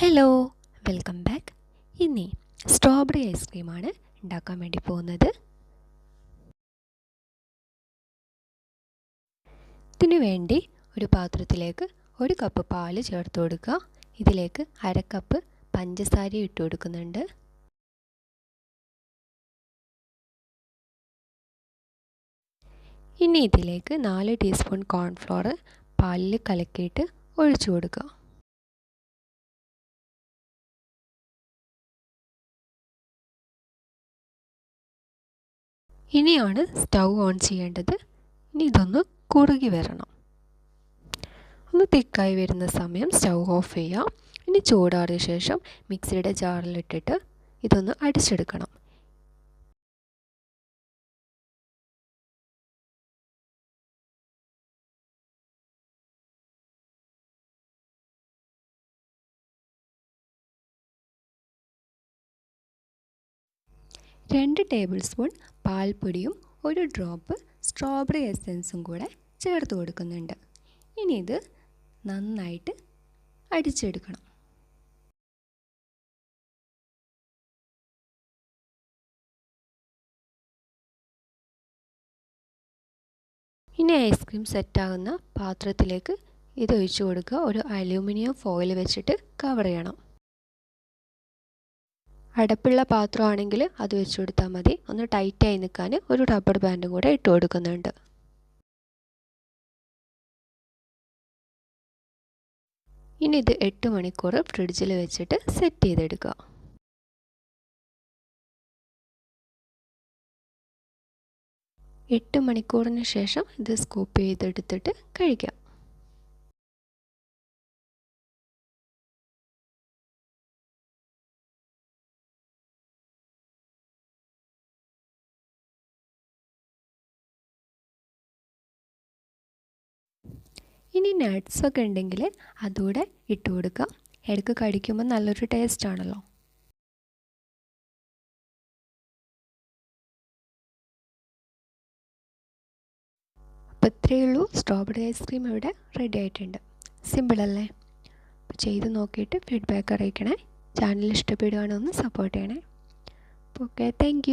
Hello welcome back ഇനി strawberry ഐസ്ക്രീമാണ് ഉണ്ടാക്കാൻ വേണ്ടി പോകുന്നത്. ഇതിനു വേണ്ടി ഒരു പാത്രത്തിലേക്ക് ഒരു കപ്പ് പാൽ ചേർത്ത് കൊടുക്കുക. ഇതിലേക്ക് അരക്കപ്പ് കപ്പ് പഞ്ചസാര ഇട്ട് കൊടുക്കുന്നുണ്ട്. ഇനി ഇതിലേക്ക് നാല് ടീസ്പൂൺ കോൺഫ്ലോർ പാലിൽ കലക്കിയിട്ട് ഒഴിച്ചു കൊടുക്കുക. ഇനിയാണ് സ്റ്റൗ ഓൺ ചെയ്യേണ്ടത്. ഇനി ഇതൊന്ന് കുറുകി വരണം. ഒന്ന് തിക്കായി വരുന്ന സമയം സ്റ്റൗ ഓഫ് ചെയ്യാം. ഇനി ചൂടാറിയ ശേഷം മിക്സിയുടെ ജാറിലിട്ടിട്ട് ഇതൊന്ന് അടിച്ചെടുക്കണം. രണ്ട് ടേബിൾ സ്പൂൺ പാൽപ്പൊടിയും ഒരു ഡ്രോപ്പ് സ്ട്രോബെറി എസൻസും കൂടെ ചേർത്ത് കൊടുക്കുന്നുണ്ട്. ഇനി ഇത് നന്നായിട്ട് അടിച്ചെടുക്കണം. ഇനി ഐസ്ക്രീം സെറ്റാകുന്ന പാത്രത്തിലേക്ക് ഇത് ഒഴിച്ചു കൊടുക്കുക. ഒരു അലൂമിനിയം ഫോയിൽ വെച്ചിട്ട് കവർ ചെയ്യണം. അടപ്പുള്ള പാത്രമാണെങ്കിൽ അത് വെച്ച് കൊടുത്താൽ മതി. ഒന്ന് ടൈറ്റായി നിൽക്കാൻ ഒരു റബ്ബർ ബാൻഡും കൂടെ ഇട്ട് കൊടുക്കുന്നുണ്ട്. ഇനി ഇത് എട്ട് മണിക്കൂർ ഫ്രിഡ്ജിൽ വെച്ചിട്ട് സെറ്റ് ചെയ്തെടുക്കുക. എട്ട് മണിക്കൂറിന് ശേഷം ഇത് സ്കൂപ്പ് ചെയ്തെടുത്തിട്ട് കഴിക്കാം. ഇനി നട്ട്സൊക്കെ ഉണ്ടെങ്കിൽ അതുകൂടെ ഇട്ട് കൊടുക്കുക. ഇടയ്ക്ക് കടിക്കുമ്പോൾ നല്ലൊരു ടേസ്റ്റ് ആണല്ലോ. അപ്പോൾ ഇത്രയേ ഉള്ളൂ. സ്ട്രോബെറി ഐസ്ക്രീം ഇവിടെ റെഡി ആയിട്ടുണ്ട്. സിമ്പിളല്ലേ അപ്പോൾ ചെയ്ത് നോക്കിയിട്ട് ഫീഡ്ബാക്ക് അറിയിക്കണേ. ചാനൽ ഇഷ്ടപ്പെടുകയാണെന്ന് സപ്പോർട്ട് ചെയ്യണേ. Okay thank